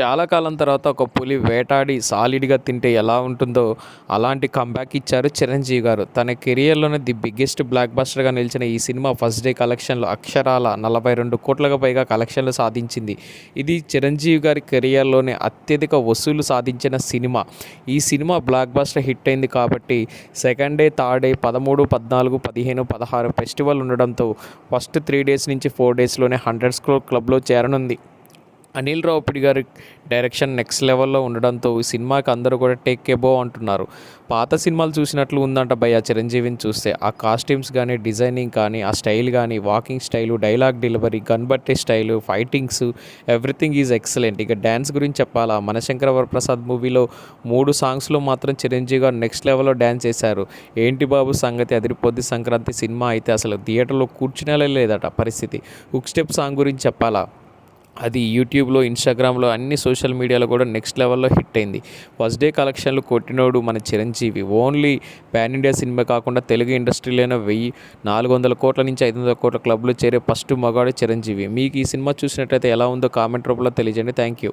చాలా కాలం తర్వాత ఒక పులి వేటాడి సాలిడ్గా తింటే ఎలా ఉంటుందో అలాంటి కంబ్యాక్ ఇచ్చారు చిరంజీవి గారు. తన కెరియర్లోనే ది బిగ్గెస్ట్ బ్లాక్ బస్టర్గా నిలిచిన ఈ సినిమా ఫస్ట్ డే కలెక్షన్లో అక్షరాల నలభై రెండు కోట్లకు పైగా కలెక్షన్లు సాధించింది. ఇది చిరంజీవి గారి కెరియర్లోనే అత్యధిక వసూలు సాధించిన సినిమా. ఈ సినిమా బ్లాక్ బస్టర్ హిట్ అయింది కాబట్టి సెకండ్ డే థర్డ్ డే పదమూడు పద్నాలుగు పదిహేను పదహారు ఫెస్టివల్ ఉండడంతో ఫస్ట్ త్రీ డేస్ నుంచి ఫోర్ డేస్లోనే హండ్రెడ్ స్క్రోర్ క్లబ్లో చేరనుంది. అనిల్ రావుపిడి గారి డైరెక్షన్ నెక్స్ట్ లెవెల్లో ఉండడంతో ఈ సినిమాకి అందరూ కూడా టేక్ ఎబో అంటున్నారు. పాత సినిమాలు చూసినట్లు ఉందంట భయ చిరంజీవిని చూస్తే. ఆ కాస్ట్యూమ్స్ కానీ డిజైనింగ్ కానీ ఆ స్టైల్ కానీ walking style dialogue delivery gun బట్టే style fightings everything is excellent. ఇక డ్యాన్స్ గురించి చెప్పాలా? మనశంకర వరప్రసాద్ మూవీలో మూడు సాంగ్స్లో మాత్రం చిరంజీవి గారు నెక్స్ట్ లెవెల్లో డ్యాన్స్ చేశారు. ఏంటి బాబు సంగతి? అదిరిపోద్ది సంక్రాంతి సినిమా అయితే అసలు థియేటర్లో కూర్చునేలా లేదట పరిస్థితి. హుక్ స్టెప్ సాంగ్ గురించి చెప్పాలా? అది యూట్యూబ్లో ఇన్స్టాగ్రామ్లో అన్ని సోషల్ మీడియాలో కూడా నెక్స్ట్ లెవెల్లో హిట్ అయింది. ఫస్ట్ డే కలెక్షన్లు కొట్టినోడు మన Chiranjeevi. Only pan India cinema కాకుండా తెలుగు ఇండస్ట్రీలోనే వెయ్యి నాలుగు వందల కోట్ల నుంచి ఐదు వందల కోట్ల క్లబ్లో చేరే ఫస్ట్ మగాడు చిరంజీవి. మీకు ఈ సినిమా చూసినట్టయితే ఎలా ఉందో కామెంట్ రూపంలో తెలియజేయండి. Thank you